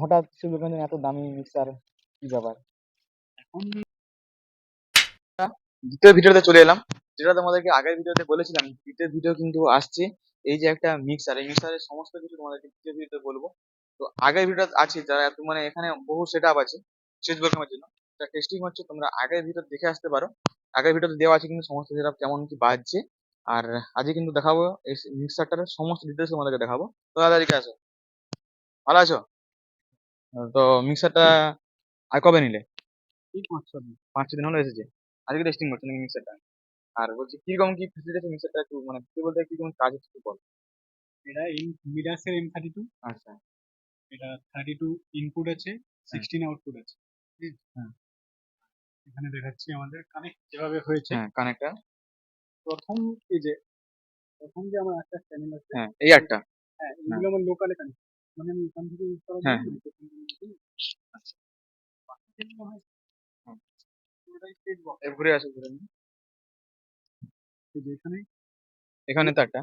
হঠাৎ সুন্দরগঞ্জে এত দামি মিক্সার কি ব্যাপার? এখন দ্বিতীয় ভিডিওতে চলে এলাম যেটা তোমাদেরকে আগের ভিডিওতে বলেছিলাম দ্বিতীয় ভিডিও কিন্তু আসছে এই যে একটা মিক্সার এই মিক্সারের সমস্ত কিছু তোমাদেরকে দ্বিতীয় ভিডিওতে বলব। তো আগের ভিডিও আছে যারা এত মানে এখানে বহু সেট আপ আছে সুইচ বোর্ডের জন্য এটা টেস্টিং হচ্ছে তোমরা আগের ভিডিও দেখে আসতে পারো। আগের ভিডিওতে দেওয়া আছে কিন্তু সমস্ত সেট আপ কেমন কি বাজছে আর আজকে কিন্তু দেখাবো এই মিক্সারটার সমস্ত ডিটেলস তোমাদেরকে দেখাবো। তো দাদা এদিকে আসো। ভালো আছো? তো মিক্সারটা আর কবে নিলে? পাঁচ ছ দিন। পাঁচ ছ দিন হলো এসেছে। আজকে টেস্টিং করছে নাকি মিক্সারটা? আর বলছি কীরকম কি ফেসিলিটি আছে মিক্সারটা একটু মানে কি বলতে কীরকম কাজ হচ্ছে একটু বল। এটা এম মিডাসের এম থার্টি টু আচ্ছা। এটা থার্টি টু ইনপুট আছে সিক্সটিন আউটপুট আছে। হ্যাঁ। এখানে দেখাচ্ছি আমাদের কানেক্ট যেভাবে হয়েছে। হ্যাঁ কানেক্টার প্রথম এই যে প্রথম যে আমার একটা চ্যানেল আছে হ্যাঁ এই আটটা। হ্যাঁ এগুলো আমার লোকালে কানেক্ট মানে আমি এখান থেকে ইউজ করার হ্যাঁ। আচ্ছা। হয়। এ ঘুরে আসো ঘুরে এখানে এখানে তো একটা।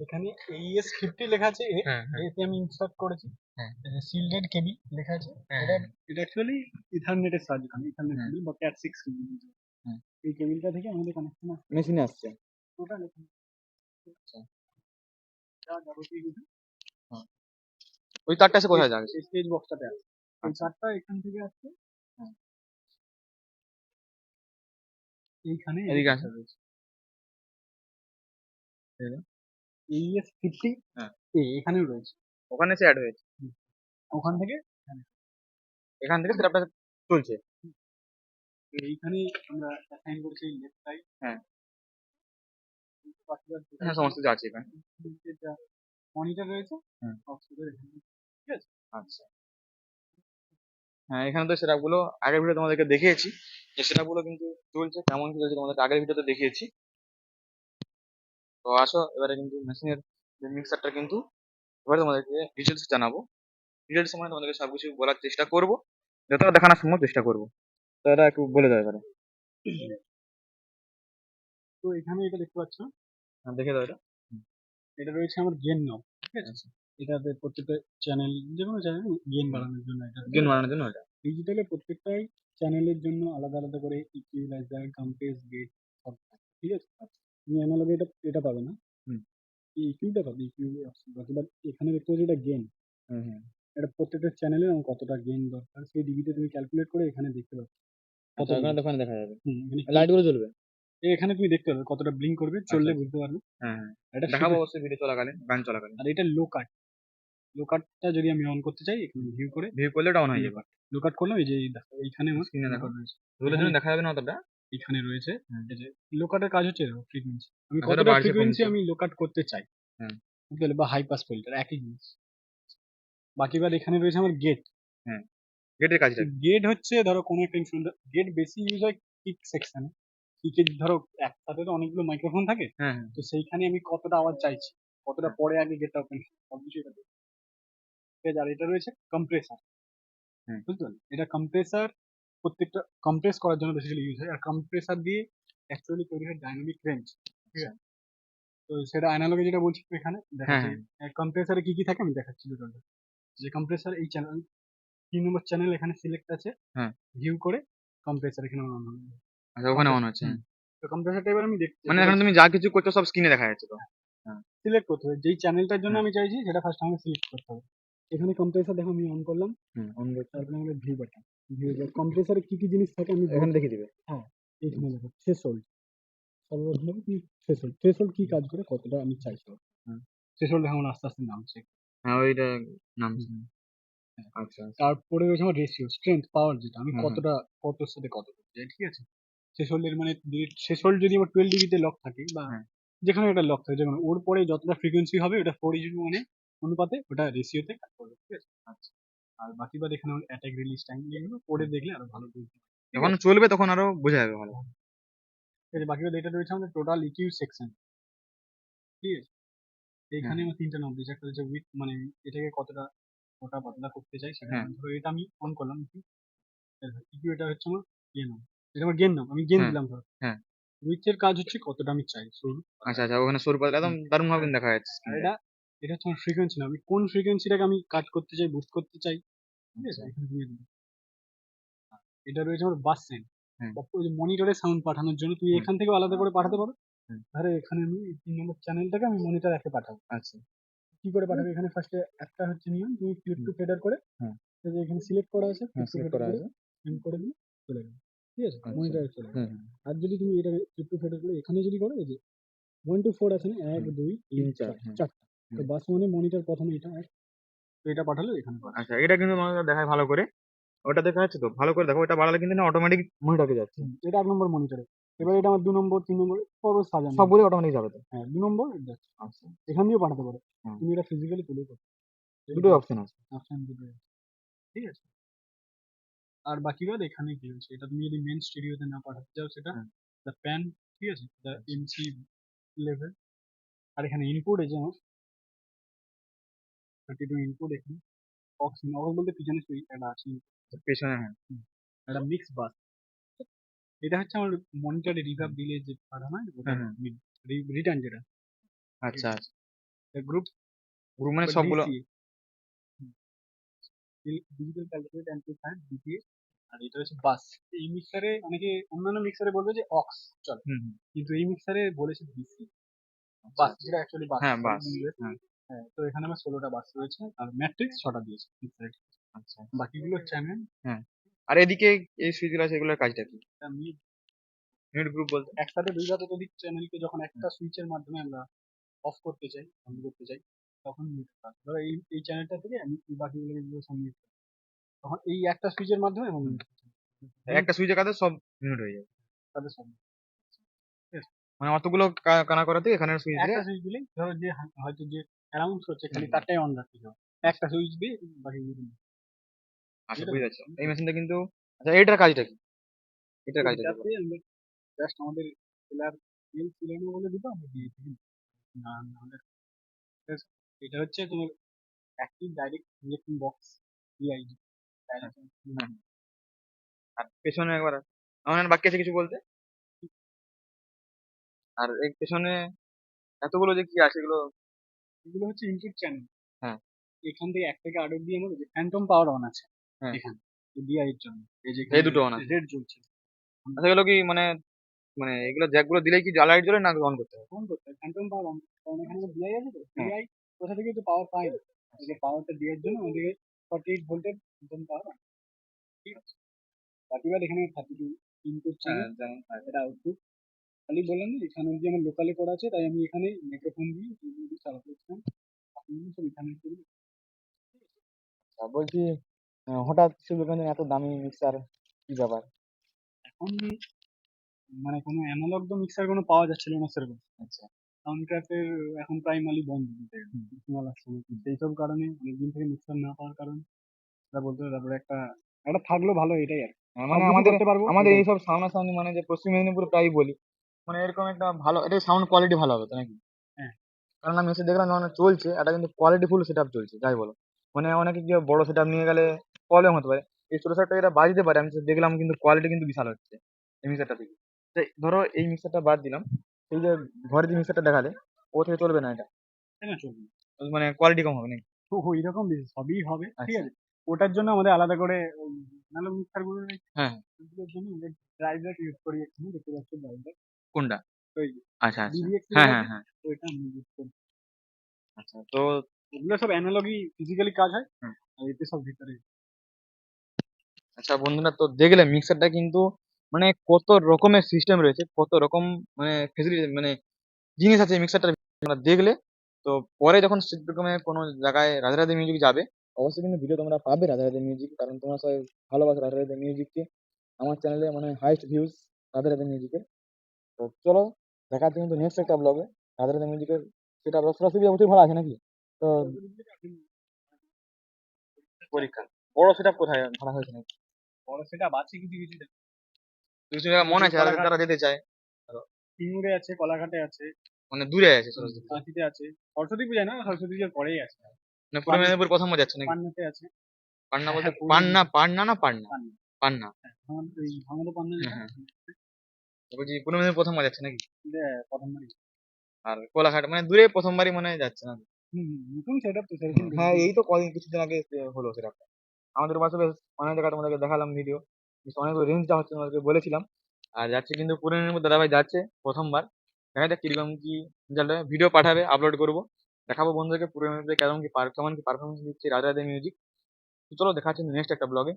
এখানে এইএস ফিফটি লেখা আছে হ্যাঁ এতে আমি ইনসার্ট করেছি। হ্যাঁ। সিল্ডেড কেবি লেখা আছে হ্যাঁ, এটা এটা অ্যাকচুয়ালি ইথারনেটের সাহায্য করে ইথারনেট হ্যাঁ। বা ক্যাট সিক্স কেবল হ্যাঁ। এই কেবলটা থেকে আমাদের কানেকশন আছে মেশিনে আসছে। টোটাল আচ্ছা। যা যাবতীয় কিছু। ওই তারটা এসে কোথায় যাবে এই স্টেজ বক্সটাতে আছে। এই আচ্ছা। চারটা এখান থেকে আসছে হ্যাঁ। এইখানে এদিকে আসো এইএস ফিফটি হ্যাঁ। এখানেও রয়েছে। ওখানে এসে অ্যাড হয়েছে। ওখান থেকে এখান থেকে সেটআপটা চলছে। এইখানে আমরা অ্যাসাইন করেছি লেফট সাইড হ্যাঁ। হ্যাঁ সমস্ত কিছু আছে এখানে। মনিটর রয়েছে হুম। আচ্ছা। হ্যাঁ এখানে তো সেটআপগুলো আগের ভিডিও তোমাদেরকে দেখিয়েছি। এই সেটআপগুলো কিন্তু চলছে কেমন কি চলছে তোমাদেরকে আগের ভিডিওতে দেখিয়েছি। তো আসো এবারে কিন্তু মেশিনের যে মিক্সারটা কিন্তু এবারে তোমাদেরকে ডিটেলস জানাব। ডিটেলস মানে তোমাদেরকে সবকিছু বলার চেষ্টা করব। যতটা দেখানোর সম্ভব চেষ্টা করব। তো এটা একটু বলে দাও এবারে। তো এখানে এটা দেখতে পাচ্ছ। হ্যাঁ, দেখে দাও এটা। এটা রয়েছে আমার গেন নব ঠিক আছে? আচ্ছা। এটাতে প্রত্যেকটা চ্যানেল যে কোনো চ্যানেল গেন বাড়ানোর জন্য এটা গেম বানানোর জন্য এটা। ডিজিটালে প্রত্যেকটাই চ্যানেলের জন্য আলাদা আলাদা করে ইকুইলাইজার কম্প্রেস গেট সব থাকে, ঠিক আছে? তুমি অ্যানালগে এটা এটা পাবে না। হুম। ইকিউটা পাবে ইকিউ বাট এখানে দেখতে পাচ্ছি এটা গেন হুম হুম। এটা প্রত্যেকটা চ্যানেলে আমার কতটা গেন দরকার সেই ডিবিতে তুমি ক্যালকুলেট করে এখানে দেখতে পাবে। কত আচ্ছা ওখানে দোকানে দেখা যাবে। হুম, এখানে লাইটগুলো জ্বলবে। এখানে তুমি দেখতে পাবে কতটা ব্লিঙ্ক করবে চললে আচ্ছা। বুঝতে পারবে। হ্যাঁ হ্যাঁ। এটা দেখাবো অবশ্যই ভিডিও চলাকালীন গান চলাকালীন। আর এটা লো কাট লো কাটটা যদি আমি অন করতে চাই এখানে ভিউ করে ভিউ করলে ডাউন হয়ে যাবে। লো কাট করলাম এই যে এই এইখানে আমার low দেখো। রয়েছে। রোলের জন্য দেখা যাবে না অতটা? এখানে রয়েছে। এই যে লো কাটের কাজ হচ্ছে ফ্রিকোয়েন্সি আমি কতটা ফ্রিকোয়েন্সি আমি লো কাট করতে চাই। বুঝতে পারলে? বা হাই পাস ফিল্টার একই জিনিস। বাকি বার এখানে রয়েছে আমার গেট হ্যাঁ গেটের কাজটা। গেট হচ্ছে ধরো কোনো একটা ইনস্ট্রুমেন্ট গেট বেশি ইউজ হয় কিক সেকশনে কিকের ধরো একসাথে তো অনেকগুলো মাইক্রোফোন থাকে। হ্যাঁ হ্যাঁ। তো সেইখানে আমি কতটা আওয়াজ চাইছি? কতটা পরে আগে গেটটা ওপেন সব আছে আর এটা রয়েছে কম্প্রেসার পারলে এটা কম্প্রেসার প্রত্যেকটা কম্প্রেস করার জন্য বেসিক্যালি ইউজ হয়। আর কম্প্রেসার দিয়ে অ্যাকচুয়ালি তৈরি হয় ডাইনামিক রেঞ্জ ঠিক আছে? তো সেটা অ্যানালগে যেটা বলছি এখানে হ্যাঁ, দেখাচ্ছি কম্প্রেসারে কি কি থাকে আমি দেখাচ্ছি দুটো যে কম্প্রেসার এই চ্যানেল তিন নম্বর চ্যানেল এখানে সিলেক্ট আছে। হ্যাঁ। ভিউ করে কম্প্রেসার এখানে on হবে। আচ্ছা ওখানে অন হচ্ছে হ্যাঁ। তো কম্প্রেসারটা এবার আমি দেখছি। মানে এখানে তুমি যা কিছু করছ সব স্ক্রিনে দেখা যাচ্ছে তো। সিলেক্ট করতে হবে। যেই চ্যানেলটার জন্য আমি চাইছি সেটা ফার্স্ট আমাকে সিলেক্ট করতে হবে। এখানে কম্প্রেসার দেখো আমি অন করলাম। হুম অন করছ। তারপরে আমাদের ভিউ বাটন ভিউ কম্প্রেসারে কি কি জিনিস থাকে আমি এখানে দেখিয়ে দিবে। হ্যাঁ এইখানে দেখো থ্রেশহোল্ড সর্বপ্রথম কি থ্রেশহোল্ড থ্রেশহোল্ড কি কাজ করে কতটা আমি চাইছি হুম। থ্রেশহোল্ড এখন আস্তে আস্তে নামছে। হ্যাঁ ওইটা নাম আচ্ছা তারপরে রয়েছে আমার রেশিও স্ট্রেংথ পাওয়ার যেটা আমি। কতটা কতর সাথে কত করতে চাই ঠিক আছে? থ্রেশহোল্ডের মানে থ্রেশহোল্ড যদি আমার টুয়েলভ ডিবিতে লক থাকে বা হ্যাঁ। যেখানে একটা লক থাকে যেমন ওর পরে যতটা ফ্রিকোয়েন্সি হবে ওটা ফোর ইজ মানে অনুপাতে ওটা রেশিওতে কাজ করবে ঠিক আছে? আচ্ছা। আর বাকি বাদ এখানে অ্যাটাক রিলিজ টাইম এগুলো পরে দেখলে আরও ভালো বুঝতে পারবে। যখন চলবে তখন আরও বোঝা যাবে ভালো। ঠিক আছে বাকি বাদ এটা রয়েছে আমাদের টোটাল ইকিউ সেকশন ঠিক আছে? এখানে আমার তিনটা নাম দিয়েছে। একটা হচ্ছে উইথ মানে এটাকে কতটা মোটা পাতলা করতে চাই সেটা হ্যাঁ। ধরো এটা আমি অন করলাম ইকিউ এটা হচ্ছে আমার ইয়ে নাম এটা আমার গেন নাম আমি গেন হ্যাঁ, দিলাম ধরো। হ্যাঁ। উইথের কাজ হচ্ছে কতটা আমি চাই সরু আচ্ছা আচ্ছা ওখানে সরু পাতলা একদম দারুণ ভাবে দেখা যাচ্ছে এটা এটা হচ্ছে আমার ফ্রিকোয়েন্সি না। আমি কোন ফ্রিকোয়েন্সিটাকে আমি কাজ করতে চাই বুস্ট করতে চাই? ঠিক আছে? আচ্ছা। এখানে তুমি এটা- রয়েছে আমার বাস হুম। মনিটরে সাউন্ড পাঠানোর জন্য তুই এখান থেকে আলাদা করে পাঠাতে পারো। ধরো এখানে আমি তিন নম্বর চ্যানেলটাকে আমি মনিটর একে পাঠাবো। আচ্ছা। কি করে পাঠাবে? এখানে ফার্স্টে একটা হচ্ছে নিয়ম তুমি ফ্লিপ টু ফেডার করে হুম। এই যে এখানে সিলেক্ট করা আছে হ্যাঁ সিলেক্ট করা আছে। print করে দিলে চলে গেল। ঠিক আছে? আচ্ছা। মনিটরে চলে গেল। আর যদি তুমি এটা ফ্লিপ টু ফেডার করে এখানে যদি করো এই যে ওয়ান টু ফোর আছে না? এক। দুই তিন, চার। চারটা। তো বাস মানে মনিটর প্রথমে এটা তো এটা পাঠালো এখানে পাঠালো। আচ্ছা এটা কিন্তু তোমাকে দেখায় ভালো করে। ওটা দেখা যাচ্ছে তো? ভালো করে দেখো ওটা বাড়ালে কিন্তু না অটোমেটিক মনিটরে যাচ্ছে। এটা এক নম্বর মনিটরে এবার এটা আমার দু নম্বর তিন নম্বর পর সাজানো। সবগুলো অটোমেটিক যাবে তো? হ্যাঁ দু নম্বর যাচ্ছে। আচ্ছা। এখান দিয়েও পাঠাতে পারো। তুমি এটা ফিজিক্যালি তুলে করো দুটো অপশন আছে। অপশন দুটো আছে। ঠিক আছে? আর বাকি বাদ এখানে কি হচ্ছে এটা তুমি যদি মেন স্টুডিওতে না পাঠাতে চাও সেটা। দ্য প্যান ঠিক আছে? দ্য এমসি লেভেল আর এখানে ইনপুট আছে আমার। থার্টি টু ইনপুট এখানে অক্স অক্স বলতে পিছনে সুই- একটা আছে। পেছনে হ্যাঁ একটা মিক্স বাস এটা হচ্ছে আমার মনিটরে রিভাব দিলে যে পাঠানো হয় রিটার্ন যেটা। আচ্ছা আচ্ছা। গ্রুপ গ্রুপ মানে সবগুলো ডিজিটাল ক্যালকুলেট অ্যাম্পলিফায়ার ডিপিএ আর এটা হচ্ছে বাস এই মিক্সারে অনেকে অন্যান্য মিক্সারে বলবে যে অক্স চলে। কিন্তু এই মিক্সারে বলেছে ডিসি বাস যেটা অ্যাকচুয়ালি বাস হ্যাঁ, bass, হ্যাঁ। হ্যাঁ তো এখানে আমার ষোলোটা বাস রয়েছে আর ম্যাট্রিক্স ছটা দিয়েছে। আচ্ছা। বাকিগুলো চ্যানেল হ্যাঁ আর এদিকে এই সুইচগুলো আছে এগুলোর কাজটা কি? মিড মিড গ্রুপ বলতে? একসাথে দুই শতাধিক চ্যানেলকে যখন একটা সুইচের মাধ্যমে আমরা অফ করতে চাই বন্ধ করতে চাই তখন মিউট কাজ ধরো এই এই চ্যানেলটা থেকে আমি এই বাকিগুলো এগুলো সব তখন এই একটা সুইচের মাধ্যমে করতে হবে। একটা সুইচের কাছে সব মিউট হয়ে যাবে তাদের সব মানে অতগুলো কানা করাতে এখানে সুইচ দিয়ে একটা সুইচ দিলেই ধরো যে হয়তো যে অ্যানাউন্স করছে খালি তারটাই অন রাখতে হবে একটা সুইচ দিয়ে বাকি আচ্ছা বুঝে যাচ্ছে এই মেশিনটা কিন্তু আচ্ছা এইটার কাজটা কি? এটার কাজটা কি? আমরা জাস্ট আমাদের সেলার মেল সিলানো বলে দিবো আমরা দিয়ে দিই। না আছে? এটা হচ্ছে তোমার অ্যাক্টিভ ডাইরেক্ট বক্স ডিআইডি আর পেছনে একবার আমার বাকি আছে কিছু বলতে? আর এই পেছনে এতগুলো যে কি আছে এগুলো এগুলো হচ্ছে ইনপুট চ্যানেল হ্যাঁ। এখান থেকে এক থেকে আট অব্দি আমাদের ফ্যান্টম পাওয়ার অন আছে হ্যাঁ। এখানে ডিআই এর জন্য। এই দুটো on আছে। রেড জ্বলছে। আচ্ছা এগুলো কি মানে মানে এগুলো জ্যাকগুলো দিলেই কি লাইট জ্বলে না অন করতে হবে ফোন করতে ফ্যান্টম পাওয়ার অন কারণ এখানে ডিআই আছে তো? হ্যাঁ। ডিআই কোথা থেকে তো পাওয়ার পাই না। যে পাওয়ারটা এর জন্য আমাদেরকে ফর্টি এইট ভোল্টের ফ্যান্টম পাওয়ার ঠিক আছে? বাকি বার এখানে থার্টি টু ইনপুট চ্যানেল এটা আউটপুট খালি বললাম না এখানে অব্দি আমার লোকালে করা আছে তাই আমি এখানে মাইক্রোফোন দিয়ে চালাতে হচ্ছিলাম বাকিগুলো সব এখানে আচ্ছা, বলছি হঠাৎ শুধু এত দামি মিক্সার কি ব্যাপার? এখন মানে কোনো অ্যানালগ তো মিক্সার কোনো পাওয়া যাচ্ছিল না সেরকম আচ্ছা। সাউন্ডট্র্যাকের এখন প্রাইমারি বন্ধ সেই সব কারণে অনেকদিন থেকে মিক্সার না পাওয়ার কারণে বলতে তারপরে একটা একটা থাকল ভালো এটাই আর কি। মানে আমাদের আমাদের। এইসব সামনাসামনি মানে যে পশ্চিম মেদিনীপুর প্রায় বলি মানে এরকম একটা ভালো এটা সাউন্ড কোয়ালিটি ভালো হবে তো নাকি? হ্যাঁ। কারণ আমি এসে দেখলাম যখন চলছে এটা কিন্তু কোয়ালিটি ফুল সেট চলছে যাই বলো। মানে অনেকে কি বড় সেট নিয়ে গেলে প্রবলেম হতে পারে। এই ছোট সেটটা এটা বাজতে পারে আমি দেখলাম কিন্তু কোয়ালিটি কিন্তু বিশাল হচ্ছে এই মিক্সারটা থেকে। ধরো এই মিক্সারটা বাদ দিলাম এই যে ঘরে যে মিক্সারটা দেখালে ও থেকে চলবে না এটা? না চলবে মানে কোয়ালিটি কম হবে নাকি? তো ওই রকম সবই হবে ঠিক আচ্ছা। আছে? ওটার জন্য আমাদের আলাদা করে অ্যানালগ মিক্সারগুলো হ্যাঁ। জন্য ড্রাইভার ইউজ করি এখানে দেখতে পাচ্ছি ড্রাইভার কোনটা? আচ্ছা আচ্ছা। হ্যাঁ হ্যাঁ হ্যাঁ। তো আমি ইউজ করি। আচ্ছা তো ওগুলো সব অ্যানালগই ফিজিক্যালি কাজ হয় আর এতে সব ভিতরে। আচ্ছা বন্ধুরা তো দেখলে মিক্সারটা কিন্তু মানে কত রকমের সিস্টেম রয়েছে কত রকম মানে ফেসিলিটি মানে জিনিস আছে মিক্সারটার তোমরা দেখলে তো পরে যখন রকমে কোনো জায়গায় রাধে রাধে মিউজিক যাবে অবশ্যই কিন্তু ভিডিও তোমরা পাবে রাধে রাধে মিউজিক কারণ তোমরা সবাই ভালোবাসো রাধে রাধে মিউজিককে আমার চ্যানেলে মানে হাইস্ট ভিউজ রাধে রাধে মিউজিকের তো চলো দেখা হচ্ছে কিন্তু নেক্সট একটা ব্লগে রাধে রাধে মিউজিকের সেটা রসরাসি অবশ্যই ভালো আছে নাকি? তো পরীক্ষা। বড় সেটা কোথায়? ভাড়া হয়েছে নাকি? বড় সেটা আছে কিছু কিছু কিছু জায়গা মনে আছে যারা যেতে চায়। সিঙ্গুরে আছে কলাঘাটে আছে। মানে দূরে আছে সরস্বতী। আছে। সরস্বতী পূজা না? সরস্বতী পূজার পরেই আছে। মানে পূর্ব মেদিনীপুর প্রথম যাচ্ছে নাকি? পান্নাতে আছে। পান্না বলতে হ্যাঁ, পান্না পান্না না পান্না? পান্না। পান্না। আমাদের পান্না যেটা, হ্যাঁ, তো বলছি পূর্ব মেদিনীপুর প্রথম যাচ্ছে নাকি? প্রথমবারই। আর কোলাঘাট মানে দূরে প্রথমবারই মনে হয় যাচ্ছে না নতুন সেটআপ তো সেরকম হ্যাঁ এই তো কদিন কিছুদিন আগে হলো সেটা আমাদের পাশে বেশ অনেক জায়গা তোমাদেরকে দেখালাম ভিডিও রেঞ্জ দেওয়া হচ্ছে তোমাদেরকে বলেছিলাম। আর যাচ্ছে কিন্তু পুরনের মধ্যে দাদাভাই যাচ্ছে প্রথমবার। দেখা যাক কীরকম কি ভিডিও পাঠাবে আপলোড করব। দেখাবো বন্ধুদেরকে পুরনের কেমন কি কেমন কি পারফরমেন্স দিচ্ছে রাজা রাধে মিউজিক চলো দেখা হচ্ছে নেক্সট একটা ব্লগে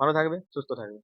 ভালো থাকবে সুস্থ থাকবে।